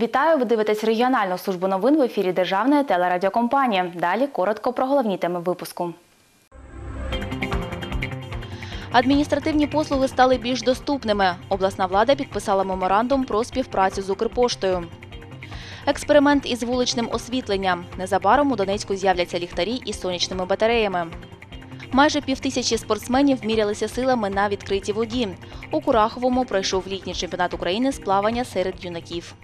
Вітаю! Ви дивитесь регіональну службу новин в ефірі Державної телерадіокомпанії. Далі коротко про головні теми випуску. Адміністративні послуги стали більш доступними. Обласна влада підписала меморандум про співпрацю з Укрпоштою. Експеримент із вуличним освітленням. Незабаром у Донецьку з'являться ліхтарі із сонячними батареями. Майже півтисячі спортсменів мірялися силами на відкритій воді. У Кураховому пройшов літній чемпіонат України з плавання серед юнаків.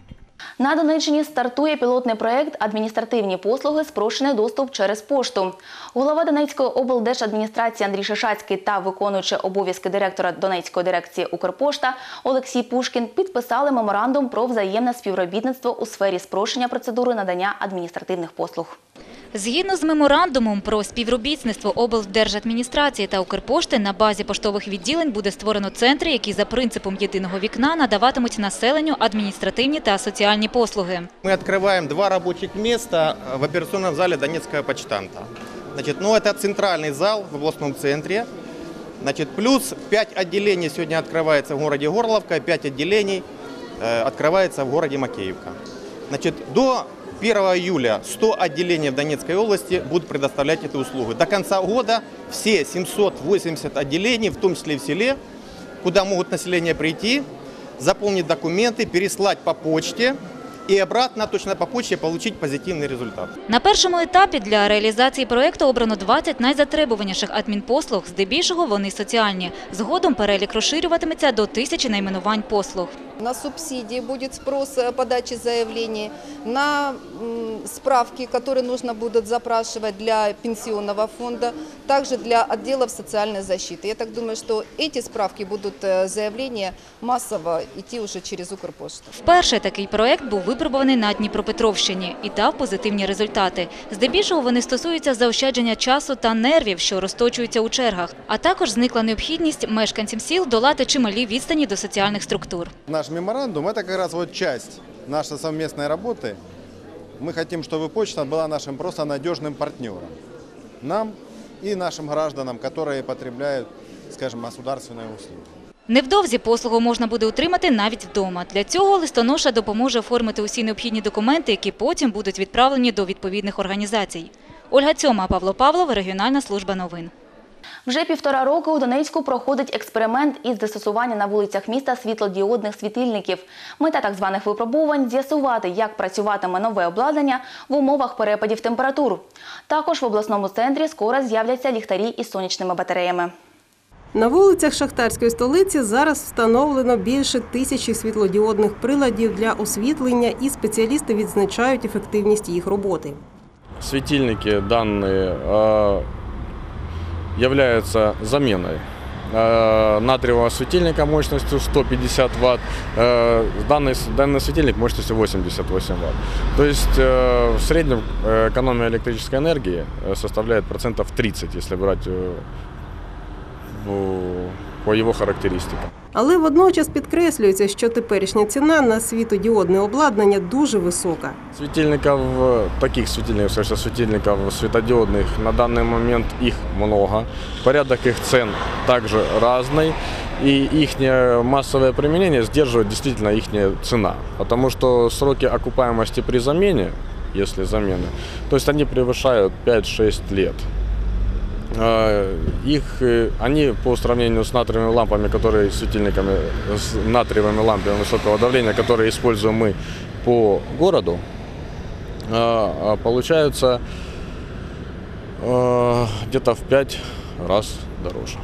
На Донеччині стартує пілотний проект «Адміністративні послуги. Спрощений доступ через пошту». Голова Донецької облдержадміністрації Андрій Шишацький та виконуючи обов'язки директора Донецької дирекції «Укрпошта» Олексій Пушкін підписали меморандум про взаємне співробітництво у сфері спрощення процедури надання адміністративних послуг. Згідно з меморандумом про співробітництво облдержадміністрації та Укрпошти на базі поштових відділень буде створено центри, які за принципом єдиного вікна надаватимуть населенню адміністративні та соціальні послуги. Мы открываем два рабочих места в операционном зале Донецкого почтанта. Значит, ну, это центральный зал в областном центре. Значит, плюс 5 отделений сегодня открывается в городе Горловка, 5 отделений э, открывается в городе Макеевка. Значит, до 1 июля 100 отделений в Донецкой области будут предоставлять эту услугу. До конца года все 780 отделений, в том числе и в селе, куда могут население прийти, заполнить документы, переслать по почте и обратно точно по почте получить позитивный результат. На першому етапі для реалізації проєкту обрано 20 найзатребуваніших адмінпослуг, здебільшого вони соціальні. Згодом перелік розширюватиметься до тисячі найменувань послуг. На субсидии будет спрос э, подачи заявлений, на м, справки, которые нужно будут запрашивать для пенсионного фонда, также для отделов социальной защиты. Я так думаю, что эти справки будут, э, заявления массово идти уже через Укрпошту. Вперше такий проєкт був випробуваний на Дніпропетровщині і дав позитивні результати. Здебільшого вони стосуються заощадження часу та нервів, що розточуються у чергах. А також зникла необхідність мешканцям сіл долати чималі відстані до соціальних структур. Наш меморандум – это как раз вот часть нашей совместной работы. Мы хотим, чтобы почта была нашим просто надежным партнером. Нам и нашим гражданам, которые потребляют, скажем, государственные услуги. Невдовзі послугу можна буде отримати навіть вдома. Для цього листоноша допоможе оформити усі необхідні документи, які потім будуть відправлені до відповідних організацій. Ольга Цьома, Павло Павлов, Регіональна служба новин. Вже півтора року у Донецьку проходить експеримент із застосування на вулицях міста світлодіодних світильників. Мета так званих випробувань – з'ясувати, як працюватиме нове обладнання в умовах перепадів температур. Також в обласному центрі скоро з'являться ліхтарі із сонячними батареями. На вулицях шахтарської столиці зараз встановлено більше тисячі світлодіодних приладів для освітлення, і спеціалісти відзначають ефективність їх роботи. светильники данные являются заменой э, натриевого светильника мощностью 150 Вт. Э, данный, данный светильник мощностью 88 Вт. То есть э, в среднем экономия электрической энергии составляет процентов 30, если брать по его характеристикам. Але водночас підкреслюється, що теперішня ціна на світодіодне обладнання дуже висока. Светильников, э, таких светильников, конечно, светильников светодиодных на данный момент их много. Порядок их цен также разный. И их массовое применение сдерживает действительно их цена. Потому что сроки окупаемости при замене, если замены, то есть они превышают 5-6 лет. Э, Их, э, они по сравнению с натриевыми лампами, которые светильниками, с натриевыми лампами высокого давления, которые используем мы по городу, э, э, получаются э, где-то в 5 раз дороже.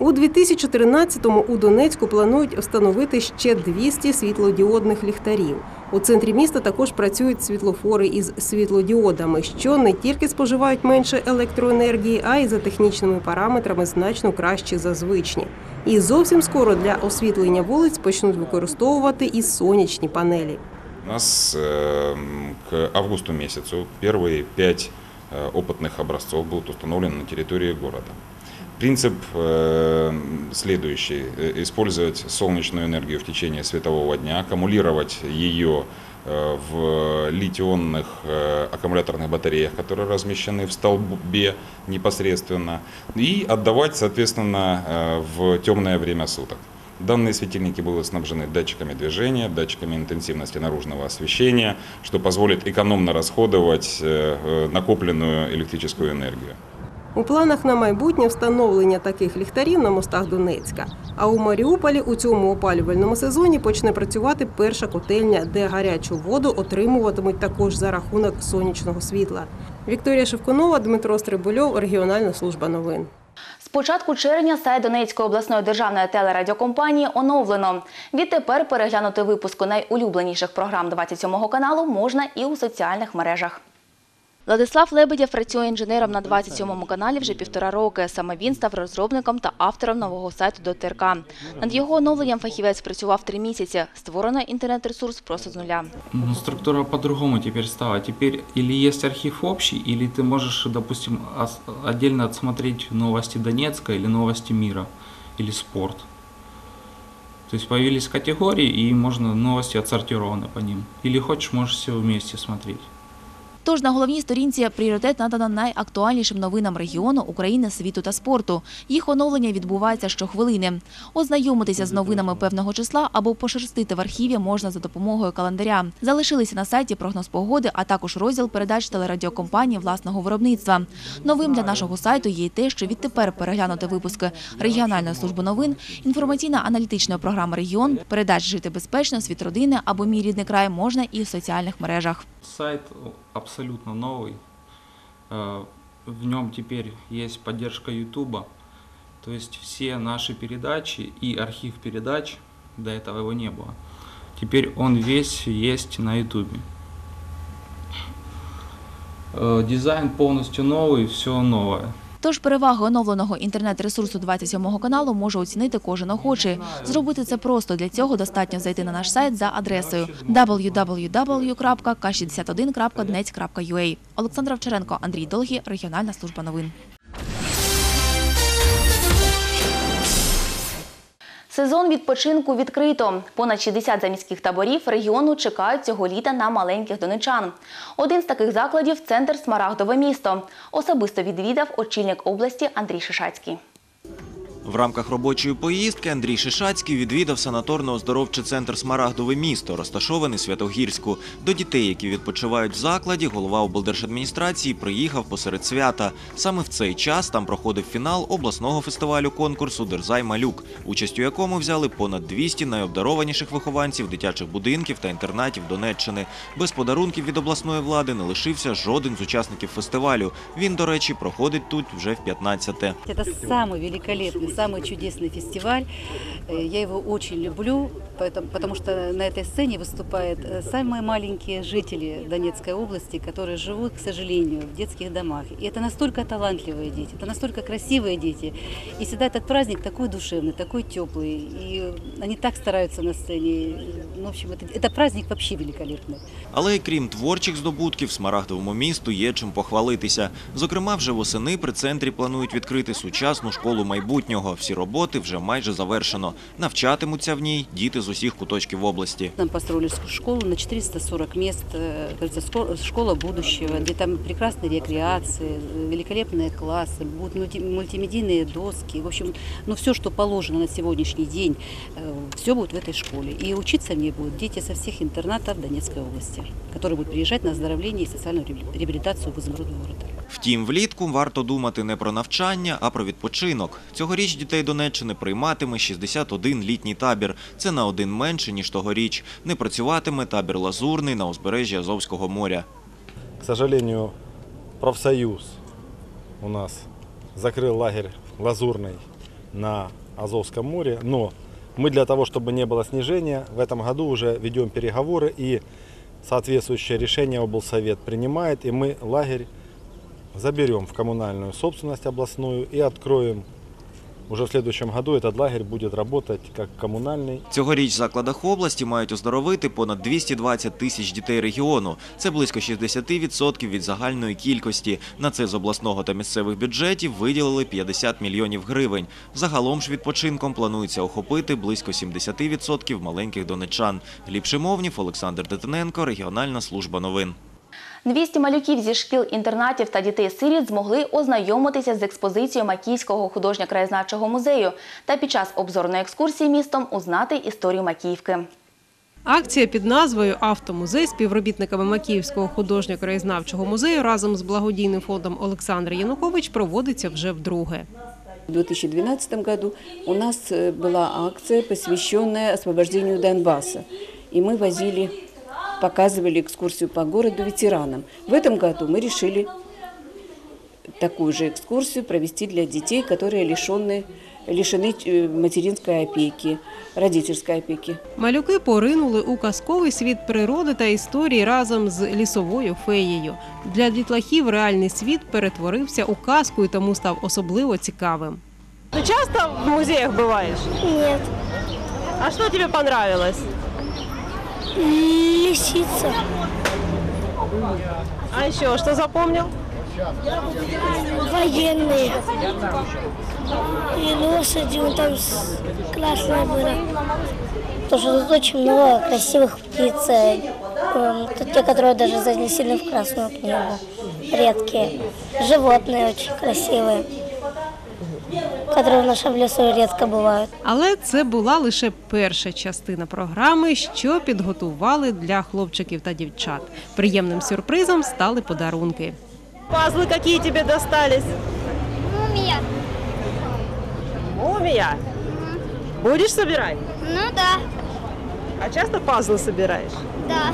У 2013-му у Донецьку планують встановити ще 200 світлодіодних ліхтарів. У центрі міста також працюють світлофори із світлодіодами, що не тільки споживають менше електроенергії, а й за технічними параметрами значно кращі за звичні. І зовсім скоро для освітлення вулиць почнуть використовувати і сонячні панелі. У нас э, к августу месяцу первые пять э, опытных образцов будут установлены на территории города. Принцип э, следующий. Э, Использовать солнечную энергию в течение светового дня, аккумулировать ее э, в литионных аккумуляторных батареях, которые размещены в столбе непосредственно, и отдавать, соответственно, в темное время суток. Данные светильники будут снабжены датчиками движения, датчиками интенсивности наружного освещения, что позволит экономно расходовать накопленную электрическую энергию. У планах на майбутнє встановлення таких ліхтарів на мостах Донецька. А у Маріуполі у цьому опалювальному сезоні почне працювати перша котельня, де гарячу воду отримуватимуть також за рахунок сонячного світла. Вікторія Шевкунова, Дмитро Стрибульов, регіональна служба новин. З початку червня сайт Донецької обласної державної телерадіокомпанії оновлено. Відтепер переглянути випуску найулюбленіших програм 27 каналу можна і у соціальних мережах. Владислав Лебедєв працює інженером на 27 каналі вже півтора роки. Саме він став розробником та автором нового сайту до ТРК. Над його оновленням фахівець працював три місяці. Створено інтернет-ресурс просто з нуля. Ну, структура по-другому теперь стала. Теперь или есть архив общий, или ты можешь, допустим, отдельно отсмотреть новости Донецка или новости мира, или спорт. То есть появились категории, и можно новости отсортированы по ним. Или хочешь, можешь все вместе смотреть. Тож на головній сторінці пріоритет надано найактуальнішим новинам регіону, України, світу та спорту. Їх оновлення відбувається щохвилини. Ознайомитися з новинами певного числа або пошерстити в архіві можна за допомогою календаря. Залишилися на сайті прогноз погоди, а також розділ передач телерадіокомпанії власного виробництва. Новим для нашого сайту є й те, що відтепер переглянути випуски регіональної служби новин, інформаційно-аналітичної програми Регіон, передач Жити безпечно, світ родини або Мій рідний край можна і в соціальних мережах. Сайт абсолютно новый. Э, В нем теперь есть поддержка Ютуба. То есть все наши передачи и архив передач, до этого его не было. Теперь он весь есть на Ютубе. Э, Дизайн полностью новый, все новое. Тож переваги оновленого інтернет-ресурсу 27 каналу може оцінити кожен охочий. Зробити це просто. Для цього достатньо зайти на наш сайт за адресою www.k61.donetsk.ua. Олександр Овчаренко, Андрій Долгий, регіональна служба новин. Сезон відпочинку відкрито. Понад 60 заміських таборів регіону чекають цього літа на маленьких донечан. Один з таких закладів центр Смарагдове місто. Особисто відвідав очільник області Андрій Шишацький. В рамках робочої поїздки Андрій Шишацький відвідав санаторно-оздоровчий центр Смарагдове місто, розташований в Святогірську. До дітей, які відпочивають в закладі, голова облдержадміністрації приїхав посеред свята. Саме в цей час там проходив фінал обласного фестивалю конкурсу Дерзай Малюк, участь у якому взяли понад 200 найобдарованіших вихованців дитячих будинків та інтернатів Донеччини. Без подарунків від обласної влади не лишився жоден з учасників фестивалю. Він, до речі, проходить тут вже в 15-те. Это самый великолепный, самый чудесный фестиваль. Э, Я его очень люблю, поэтому, потому что на этой сцене выступают э, самые маленькие жители Донецкой области, которые живут, к сожалению, в детских домах. И это настолько талантливые дети, это настолько красивые дети. И всегда этот праздник такой душевный, такой теплый. И они так стараются на сцене. Ну, в общем, это, это праздник вообще великолепный. Але й крім творчих здобутків, Смарагдовому місту є чим похвалитися. Зокрема, вже восени при центрі планують відкрити сучасну школу майбутнього. Всі роботи вже майже завершено. Навчатимуться в ній діти з усіх куточків області. Нам построили ск- школу на 440 мест, э, говорится, ско- школа будущего, где там прекрасные рекреации, э, великолепные классы, будут мульти- мультимедийные доски. В общем, ну все, что положено на сегодняшний день, все будет в этой школе. И учиться в ней будут дети со всех интернатов Донецкой области, которые будут приезжать на оздоровление и социальную реабили- реабилитацию в изумруд города. Втім, влітку варто думати не про навчання, а про відпочинок. Цьогоріч дітей Донеччини прийматиме 61 літній табір. Це на один менше, ніж тогоріч. Не працюватиме табір Лазурний на узбережжі Азовського моря. К сожалению, профсоюз у нас закрыл лагерь Лазурный на Азовском море, но мы для того, чтобы не было снижения, в этом году уже ведем переговоры и соответствующее решение облсовет принимает, и мы лагерь заберем в коммунальную собственность областную и откроем уже в следующем году этот лагерь будет работать как коммунальный Цьогоріч в закладах області мають оздоровити понад 220 тисяч дітей регіону. Це близько 60% від загальної кількості. На це з обласного та місцевих бюджетів виділили 50 мільйонів гривень. Загалом ж відпочинком планується охопити близько 70% маленьких донечан. Гліб Шимовнів, Олександр Детененко, регіональна служба новин. 200 малюків зі шкіл-інтернатів та дітей-сиріт змогли ознайомитися з експозицією Макіївського художньо-краєзнавчого музею та під час обзорної екскурсії містом узнати історію Макіївки. Акція під назвою Автомузей співробітниками Макіївського художньо-краєзнавчого музею разом з благодійним фондом Олександр Янукович проводиться вже вдруге. В 2012 году у нас э, была акция, посвященная освобождению Донбасса. И мы возили, показывали экскурсию по городу ветеранам. В этом году мы решили такую же экскурсию провести для детей, которые лишены, лишены э, материнской опеки, родительской опеки. Малюки поринули у казковий світ природи та історії разом з лісовою феєю. Для дітлахів реальний світ перетворився у казку і тому став особливо цікавим. Ты часто в музеях бываешь? Нет, А что тебе понравилось? Лисица. А еще что запомнил? Военные. И лошади, вон там красная была. Тоже тут очень много красивых птиц. э, Тут те, которые даже занесены в Красную книгу. Редкие. Животные очень красивые, которые в нашем лесу редко бывают. Але це була лише перша частина програми, що підготували для хлопчиків та дівчат. Приємним сюрпризом стали подарунки. Пазлы какие тебе достались? Мумия. Мумия. Будешь собирать? Ну да, А часто пазлы собираешь? да.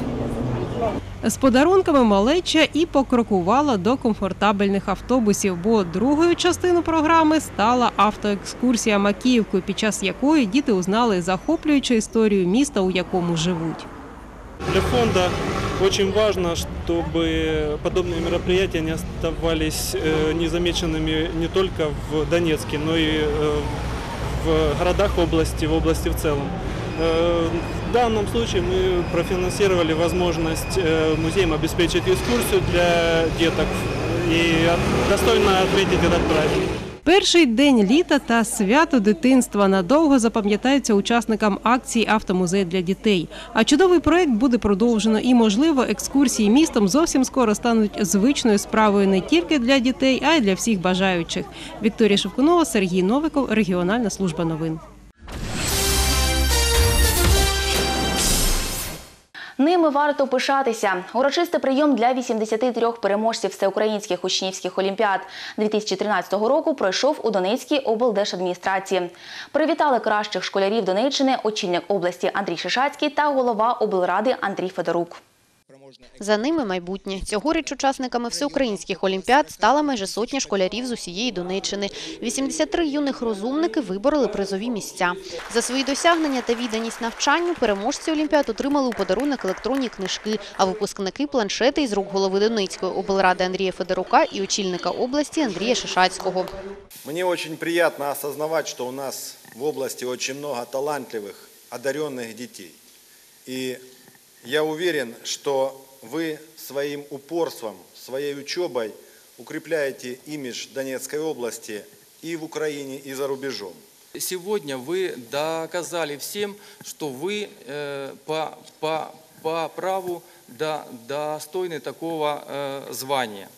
З подарунками малеча і покрокувала до комфортабельних автобусів, бо другою частиною програми стала автоекскурсія Макіївкою, під час якої діти узнали захоплюючу історію міста, у якому живуть. Для фонда очень важно, чтобы подобные мероприятия не оставались э, незамеченными не только в Донецке, но и э, в городах области, в области в целом. Э, В данном случае мы профинансировали возможность э, музеям обеспечить экскурсию для деток и от- достойно отметить этот праздник. Перший день літа та свято дитинства надовго запам'ятаються учасникам акції Автомузей для дітей. А чудовий проект буде продовжено і, можливо, екскурсії містом зовсім скоро стануть звичною справою не тільки для дітей, а й для всіх бажаючих. Вікторія Шевкунова, Сергій Новиков, Регіональна служба новин. Ними варто пишатися. Урочистий прийом для 83 переможців всеукраїнських учнівських олімпіад 2013 року пройшов у Донецькій облдержадміністрації. Привітали кращих школярів Донеччини очільник області Андрій Шишацький та голова облради Андрій Федорук. За ними майбутнє. Цьогоріч учасниками всеукраїнських олімпіад стала майже сотня школярів з усієї Донеччини. 83 юних розумники вибороли призові місця. За свої досягнення та відданість навчанню переможці олімпіад отримали у подарунок електронні книжки, а випускники – планшети із рук голови Донецької облради Андрія Федорука і очільника області Андрія Шишацького. Мне очень приятно осознавать, что у нас в области очень много талантливых, одаренных детей. И я уверен, что вы своим упорством, своей учебой укрепляете имидж Донецкой области и в Украине, и за рубежом. Сегодня вы доказали всем, что вы э, по, по, по праву до, достойны такого э, звания.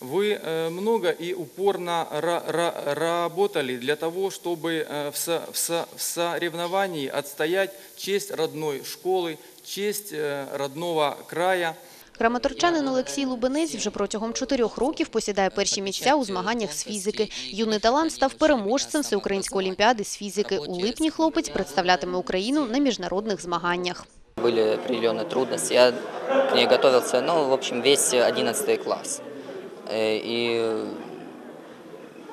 Вы э, много и упорно ра- ра- работали для того, чтобы э, в соревновании отстоять честь родной школы, честь э, родного края. Краматорчанин Олексій Лубенець вже протягом чотирьох років посідає перші місця у змаганнях з фізики. Юний талант став переможцем всеукраїнської олімпіади з фізики. У липні хлопець представлятиме Україну на міжнародних змаганнях. Были определенные трудности. Я к ней готовился, ну, в общем, весь 11 класс. Э, И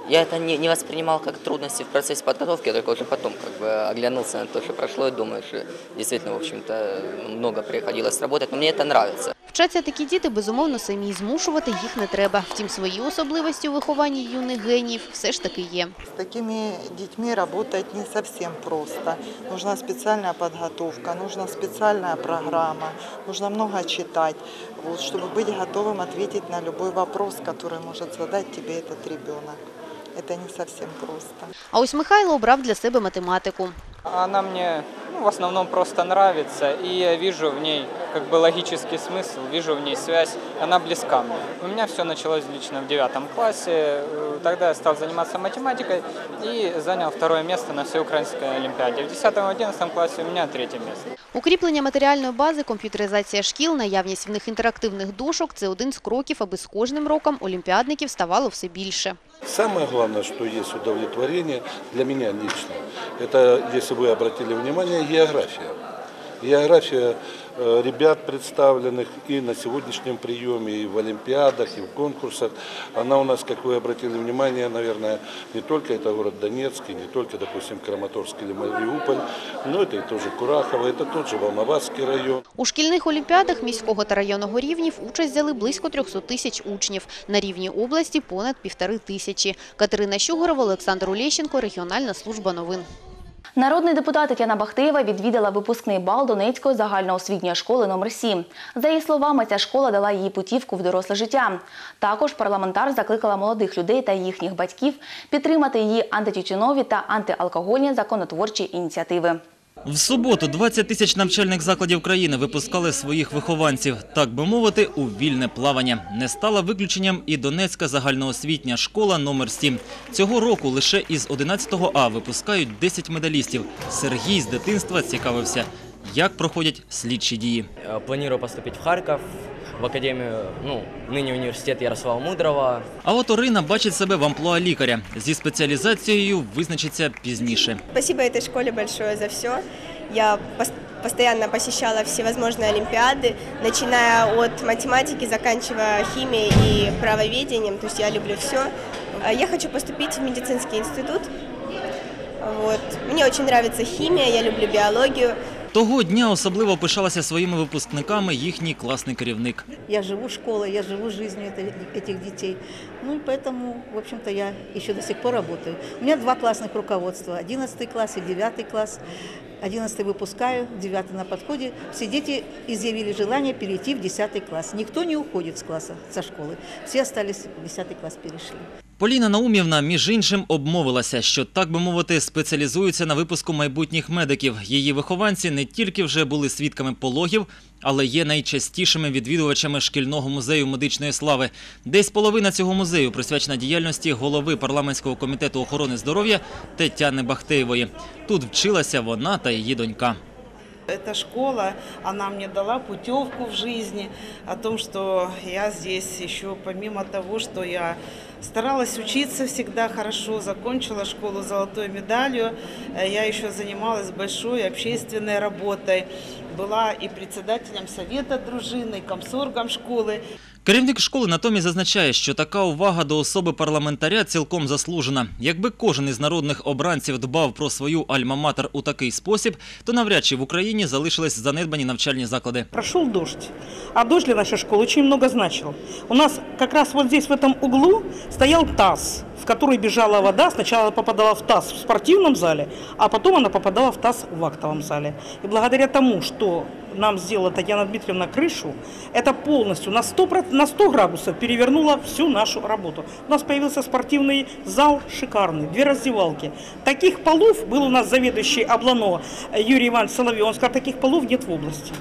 я это не, не воспринимал как трудности в процессе подготовки, я только уже потом как бы оглянулся на то, что прошло, и думаю, что действительно, в общем-то, много приходилось работать, но мне это нравится. Вчаться такі діти, безумовно, самі і змушувати їх не треба. Втім, свої особливості у вихованні юних генів все ж таки є. С такими детьми работать не совсем просто. Нужна специальная подготовка, нужна специальная программа, нужно много читать, вот, чтобы быть готовым ответить на любой вопрос, который может задать тебе этот ребенок. Это не совсем просто. А ось Михайло обрав для себе математику. Она мне ну, в основном просто нравится, и я вижу в ней как бы логический смысл, вижу в ней связь, она близка мне. У меня все началось лично в девятом классе, э, тогда я стал заниматься математикой и занял второе место на всеукраинской олимпиаде. В 10-11 классе у меня третье место. Укріплення матеріальної бази, комп'ютеризація шкіл, наявність в них інтерактивних дошок – це один з кроків, аби з кожним роком олімпіадників ставало все більше. Самое главное, что есть удовлетворение для меня лично, это, если вы обратили внимание, география. География э, ребят, представленных и на сегодняшнем приеме, и в Олимпиадах, и в конкурсах, она у нас, как вы обратили внимание, наверное, не только это город Донецк, и не только, допустим, Краматорск или Мариуполь, но это и тоже Курахово, это тот же Волноваський район. У шкільних олімпіадах міського та районного рівнів участь взяли близько 300 тисяч учнів. На рівні області – понад півтори тисячі. Катерина Щугорова, Олександр Улєщенко, Регіональна служба новин. Народний депутат Тетяна Бахтеєва відвідала випускний бал Донецької загальноосвітньої школи номер 7 За її словами, ця школа дала їй путівку в доросле життя. Також парламентар закликала молодих людей та їхніх батьків підтримати її антитютюнові та антиалкогольні законотворчі ініціативи. В суботу 20 тисяч навчальних закладів країни випускали своїх вихованців, так би мовити, у вільне плавання. Не стала виключенням і Донецька загальноосвітня школа номер 7 Цього року лише із 11 А випускають 10 медалістів. Сергій з дитинства цікавився, як проходять слідчі дії. Э, Планирую поступить в Харьков, в академию, ну, ныне университет Ярослава Мудрого. А от Орина бачить себе в амплуа лікаря. Зі спеціалізацією визначиться пізніше. Спасибо этой школе большое за все. Я пос- постоянно посещала всевозможные олимпиады, начиная от математики, заканчивая химией и правоведением. То есть я люблю все. Я хочу поступить в медицинский институт. Вот. Мне очень нравится химия, я люблю биологию. Того дня особливо пишалася своїми випускниками їхній класний керівник. Я живу школой, я живу жизнью это- этих детей. Ну и поэтому, в общем-то, я еще до сих пор работаю. У меня два классных руководства, 11 класс и 9 класс. 11 выпускаю, 9 на подходе. Все дети изъявили желание перейти в 10 класс. Никто не уходит с класса, со школы. Все остались в 10 класс перешли. Поліна Наумівна, між іншим, обмовилася, що, так би мовити, спеціалізується на випуску майбутніх медиків. Її вихованці не тільки вже були свідками пологів, але є найчастішими відвідувачами шкільного музею медичної слави. Десь половина цього музею присвячена діяльності голови парламентського комітету охорони здоров'я Тетяни Бахтеєвої. Тут вчилася вона та її донька. Эта школа, она мне дала путевку в жизни, о том, что я здесь еще помимо того, что я старалась учиться всегда хорошо, закончила школу золотой медалью, э, я еще занималась большой общественной работой, была и председателем совета дружины, и комсоргом школы. Керівник школи натомість зазначає, що така увага до особи парламентаря цілком заслужена. Якби кожен із народних обранців дбав про свою альма-матер у такий спосіб, то навряд чи в Україні залишились занедбані навчальні заклади. Прошел дождь, а дождь для нашей школы очень много значил. У нас как раз вот здесь, в этом углу, стоял таз, в который бежала вода. Сначала попадала в таз в спортивном зале, а потом она попадала в таз в актовом зале. И благодаря тому, что нам сделала Татьяна Дмитриевна крышу, это полностью на 100, проц- на 100 градусов перевернуло всю нашу работу. У нас появился спортивный зал шикарный, две раздевалки. Таких полов был у нас заведующий Облано Юрий Иванович Соловьев. Он сказал, таких полов нет в области.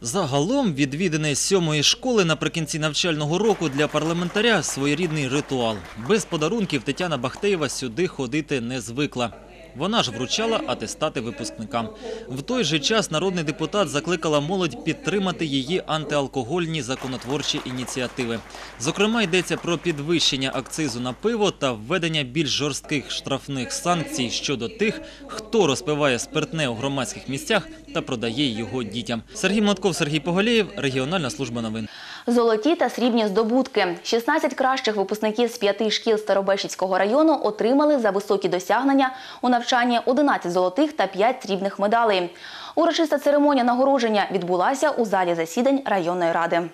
Загалом відвідини сьомої школи наприкінці навчального року для парламентаря своєрідний ритуал. Без подарунків Тетяна Бахтеєва сюди ходити не звикла. Вона ж вручала атестати випускникам. В той же час народний депутат закликала молодь підтримати її антиалкогольні законотворчі ініціативи. Зокрема, йдеться про підвищення акцизу на пиво та введення більш жорстких штрафних санкцій щодо тих, хто розпиває спиртне у громадських місцях та продає його дітям. Сергій Мотков, Сергій Поголєєв, регіональна служба новин. Золоті та срібні здобутки. 16 кращих випускників з п'яти шкіл Старобешівського району отримали за високі досягнення у навчанні 11 золотих та 5 срібних медалей. Урочиста церемонія нагородження відбулася у залі засідань районної ради.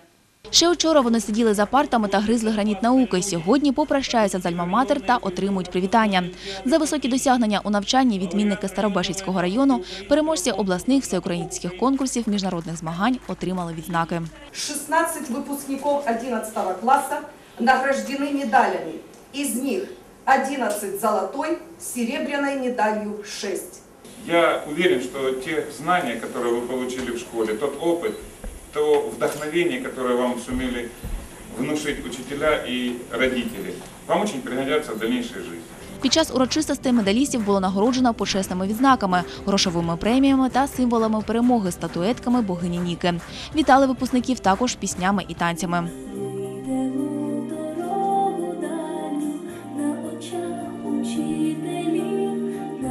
Ще вчора вони сиділи за партами та гризли граніт науки. Сьогодні попрощаються з альма-матер та отримують привітання. За високі досягнення у навчанні відмінники Старобешівського району, переможці обласних всеукраїнських конкурсів міжнародних змагань отримали відзнаки. 16 выпускников 11 класса награждены медалями. Из них 11 золотой, с серебряной медалью 6. Я уверен, что те знания, которые вы получили в школе, тот опыт, то вдохновение, которое вам сумели внушить учителя и родители, вам очень пригодятся в дальнейшей жизни. Під час урочистостей медалістів було нагороджено почесними відзнаками, грошовими преміями та символами перемоги статуетками богині Ніки. Вітали випускників також піснями і танцями.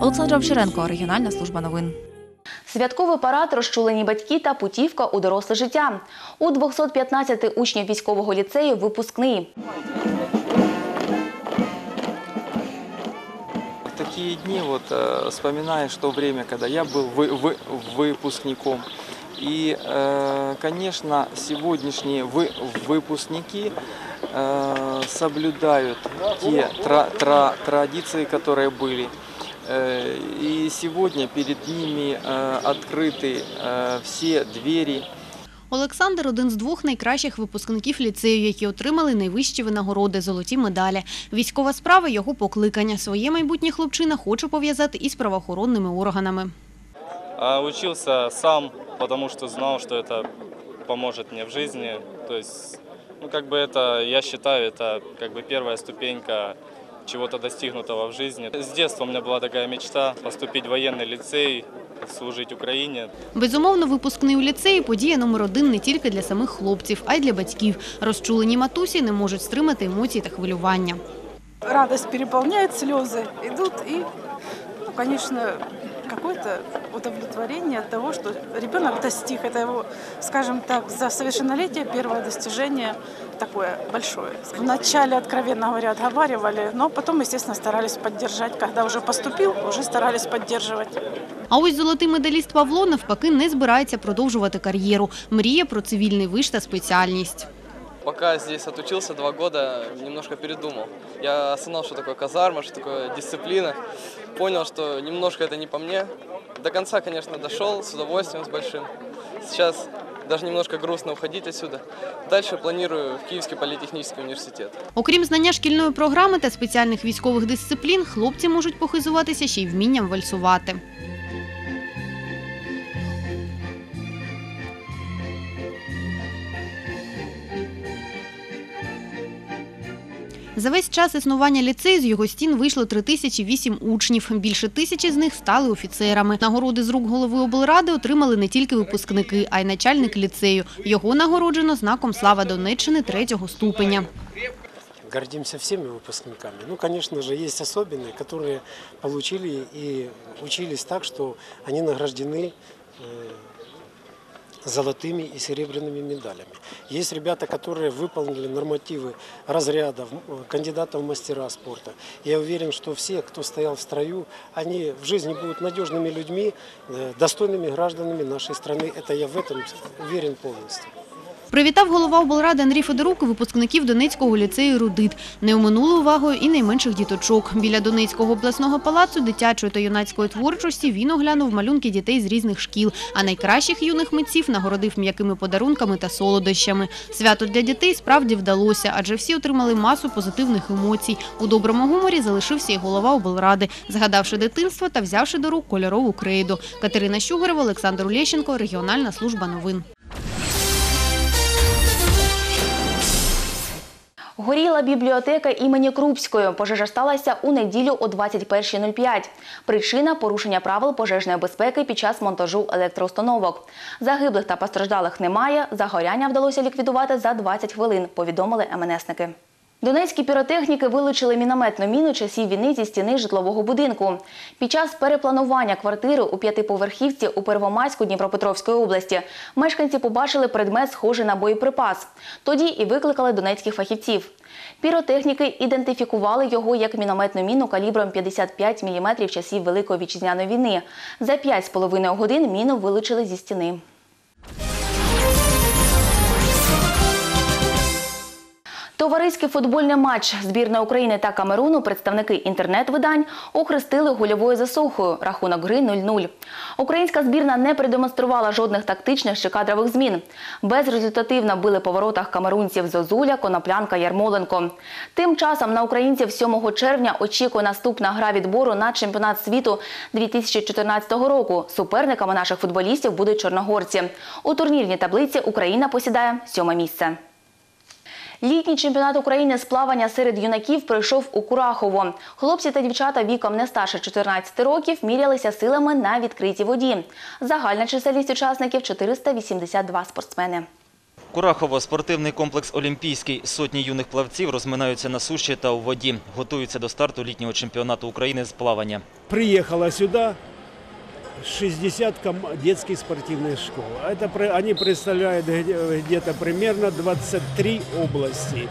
Олександра Овчаренко, регіональна служба новин. Святковий парад, розчулені батьки та путівка у доросле життя. У 215 учнів військового ліцею випускний. В такие дни вот э, вспоминаешь то время, когда я был вы- вы- выпускником. И, э, конечно, сегодняшние вы- выпускники э, соблюдают те тра- тра- традиции, которые были. Э, И сегодня перед ними э, открыты э, все двери Олександр один з двох найкращих випускників ліцею, які отримали найвищі винагороди золоті медалі. Військова справа його покликання. Своє майбутнє хлопчина хоче пов'язати із правоохоронними органами. А учился сам, потому что знал, что это поможет мне в жизни. То есть, ну, как бы это, я считаю, это как бы первая ступенька чего-то достигнутого в жизни. С детства у меня была такая мечта поступить в военный лицей, служить Украине. Безумовно, випускний у ліцеї подія номер один не тільки для самих хлопців, а й для батьків. Розчулені матусі не можуть стримати емоцій та хвилювання. радость переполняет, слезы идут и, ну, конечно, какое-то удовлетворение от того, что ребенок достиг. Это его, скажем так, за совершеннолетие первое достижение такое большое. Вначале, откровенно говоря, отговаривали, но потом, естественно, старались поддержать. Когда уже поступил, уже старались поддерживать. А ось золотий медаліст Павло навпаки не збирається продовжувати кар'єру. Мріє про цивільний виш та спеціальність. Пока здесь отучился два года, немножко передумал. Я осознал, что такое казарма, что такое дисциплина. Понял, что немножко это не по мне. До конца, конечно, дошел с удовольствием, с большим. Сейчас даже немножко грустно уходить отсюда. Дальше планирую в Киевский политехнический университет. Окрім знання шкільної програми та спеціальних військових дисциплін, хлопці можуть похизуватися ще й вмінням вальсувати. За весь час існування ліцею з його стін вийшло 3008 учнів. Більше тисячі з них стали офіцерами. Нагороди з рук голови облради отримали не тільки випускники, а й начальник ліцею. Його нагороджено знаком «Слава Донеччини» третього ступеня. гордимся всеми выпускниками. Ну, конечно же, есть особенные, которые получили и учились так, что они награждены э, золотыми и серебряными медалями. Есть ребята, которые выполнили нормативы разрядов, м, кандидатов в мастера спорта. Я уверен, что все, кто стоял в строю, они в жизни будут надежными людьми, э, достойными гражданами нашей страны. Это я в этом уверен полностью. Привітав голова облради Андрій Федорук випускників Донецького ліцею «Рудит». Не оминули увагою і найменших діточок. Біля Донецького обласного палацу дитячої та юнацької творчості він оглянув малюнки дітей з різних шкіл, а найкращих юних митців нагородив м'якими подарунками та солодощами. Свято для дітей справді вдалося, адже всі отримали масу позитивних емоцій. У доброму гуморі залишився і голова облради, згадавши дитинство та взявши до рук кольорову крейду. Катерина Щугарева, Олександр Улєщенко, регіональна служба новин. Горіла бібліотека імені Крупської. Пожежа сталася у неділю о 21.05. Причина – порушення правил пожежної безпеки під час монтажу електроустановок. Загиблих та постраждалих немає. Загоряння вдалося ліквідувати за 20 хвилин, повідомили МНСники. Донецькі піротехніки вилучили мінометну міну часів війни зі стіни житлового будинку. Під час перепланування квартири у п'ятиповерхівці у Первомайську Дніпропетровської області мешканці побачили предмет, схожий на боєприпас. Тоді і викликали донецьких фахівців. Піротехніки ідентифікували його як мінометну міну калібром 55 мм часів Великої вітчизняної війни. За 5,5 годин міну вилучили зі стіни. Товариський футбольний матч збірної України та Камеруну представники інтернет-видань охрестили гольовою засухою. Рахунок гри 0-0. Українська збірна не продемонструвала жодних тактичних чи кадрових змін. Безрезультативно били по воротах камерунців Зозуля, Коноплянка, Ярмоленко. Тим часом на українців 7 червня очікує наступна гра відбору на чемпіонат світу 2014 року. Суперниками наших футболістів будуть чорногорці. У турнірній таблиці Україна посідає сьоме місце. Літній чемпіонат України з плавання серед юнаків пройшов у Курахово. Хлопці та дівчата віком не старше 14 років мірялися силами на відкритій воді. Загальна чисельність учасників – 482 спортсмени. Курахово – спортивний комплекс «Олімпійський». Сотні юних плавців розминаються на суші та у воді. Готуються до старту літнього чемпіонату України з плавання. приехала сюда 60 детских спортивных школ. Это, они представляют где-то примерно 23 области,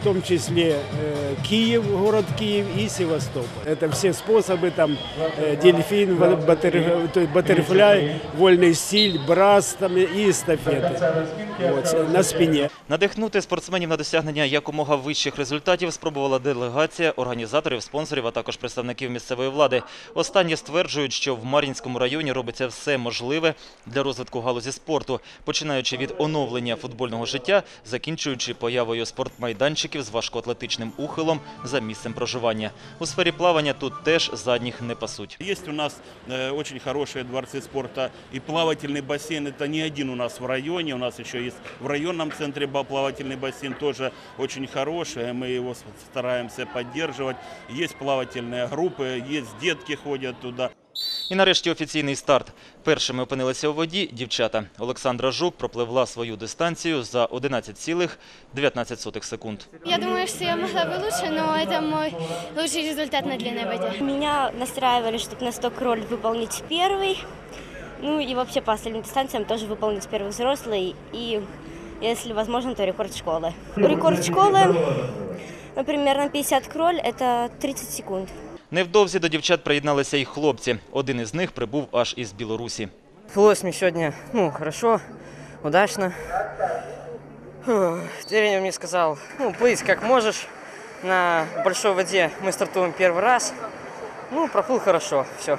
в том числе э, Киев, город Киев и Севастополь. Это все способы, там, э, дельфин, ва- батер- то есть баттерфляй, вольный стиль, брас там, и эстафеты вот, на спине. Надихнути спортсменів на досягнення якомога вищих результатів спробувала делегація організаторів, спонсорів, а також представників місцевої влади. Останні стверджують, що в Мар'їнському районі робиться все можливе для розвитку галузі спорту, починаючи від оновлення футбольного життя, закінчуючи появою спортмайданчиків з важкоатлетичним ухилом за місцем проживання. У сфері плавання тут теж задніх не пасуть. Есть у нас э, очень хорошие дворцы спорта и плавательный бассейн. Это не один у нас в районе. У нас еще есть в районном центре ба- плавательный бассейн, тоже очень хороший. Мы его с- стараемся поддерживать. Есть плавательные группы, есть детки ходят туда. І нарешті офіційний старт. Першими опинилися у воді дівчата. Олександра Жук пропливла свою дистанцію за 11,19 секунд. Я думаю, что я могла бы лучше, но это мой лучший результат на длинной воде. Меня настраивали, чтобы на 100 кроль выполнить первый. Ну и вообще по остальным дистанциям тоже выполнить первый взрослый. И если возможно, то рекорд школы. Рекорд школы, например, на 50 кроль это 30 секунд. Невдовзі до дівчат приєдналися й хлопці. Один із них прибув аж із Білорусі. Плылось мне сегодня, ну, хорошо, удачно. Фух, Тренер мне сказал, ну, плыть как можешь. На большой воде мы стартуем первый раз. Ну, проплыл хорошо, все.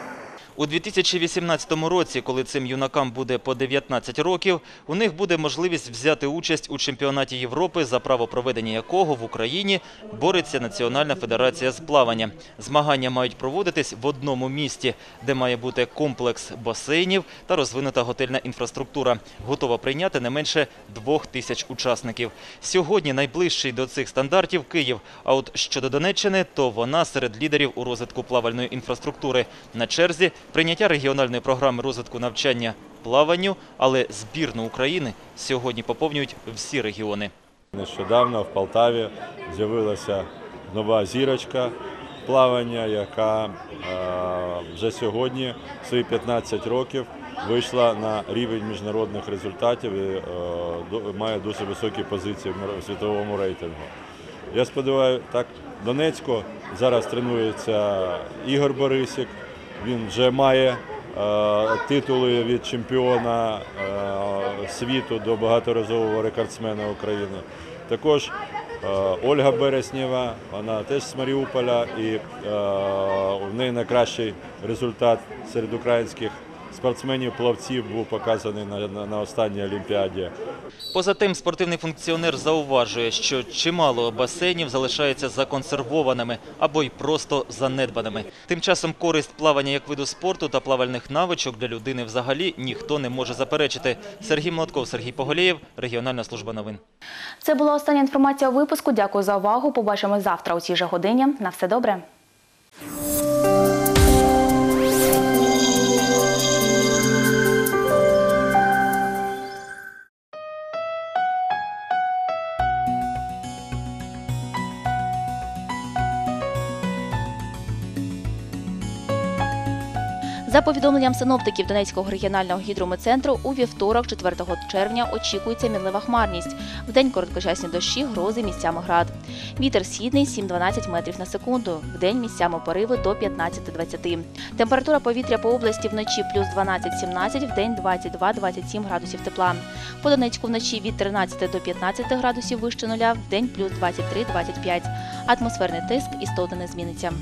У 2018 році, коли цим юнакам буде по 19 років, у них буде можливість взяти участь у чемпіонаті Європи, за право проведення якого в Україні бореться Національна федерація з плавання. Змагання мають проводитись в одному місті, де має бути комплекс басейнів та розвинута готельна інфраструктура, готова прийняти не менше двох тисяч учасників. Сьогодні найближчий до цих стандартів Київ. А от щодо Донеччини, то вона серед лідерів у розвитку плавальної інфраструктури. На черзі прийняття регіональної програми розвитку навчання плаванню, але збірну України сьогодні поповнюють всі регіони. Нещодавно в Полтаві з'явилася нова зірочка плавання, яка е, вже сьогодні, свої 15 років, вийшла на рівень міжнародних результатів і е, має дуже високі позиції в світовому рейтингу. Я сподіваюся, так Донецьку зараз тренується Ігор Борисик. Він вже має е, титули від чемпіона е, світу до багаторазового рекордсмена України. Також е, Ольга Береснєва, вона теж з Маріуполя, і в неї найкращий результат серед українських спортсменів-плавців був показаний на, на, на останній Олімпіаді. Поза тим, спортивний функціонер зауважує, що чимало басейнів залишаються законсервованими або й просто занедбаними. Тим часом користь плавання як виду спорту та плавальних навичок для людини взагалі ніхто не може заперечити. Сергій Молотков, Сергій Поголєєв, Регіональна служба новин. Це була остання інформація у випуску. Дякую за увагу. Побачимось завтра у цій же годині. На все добре. За повідомленням синоптиків Донецького регіонального гідрометцентру, у вівторок, 4 червня, очікується мінлива хмарність. Вдень короткочасні дощі, грози місцями град. Вітер східний 7-12 метрів на секунду. Вдень місцями пориви до 15-20. Температура повітря по області вночі плюс 12-17, вдень 22-27 градусів тепла. По Донецьку вночі від 13 до 15 градусів вище нуля, вдень плюс 23-25. Атмосферний тиск істотно не зміниться.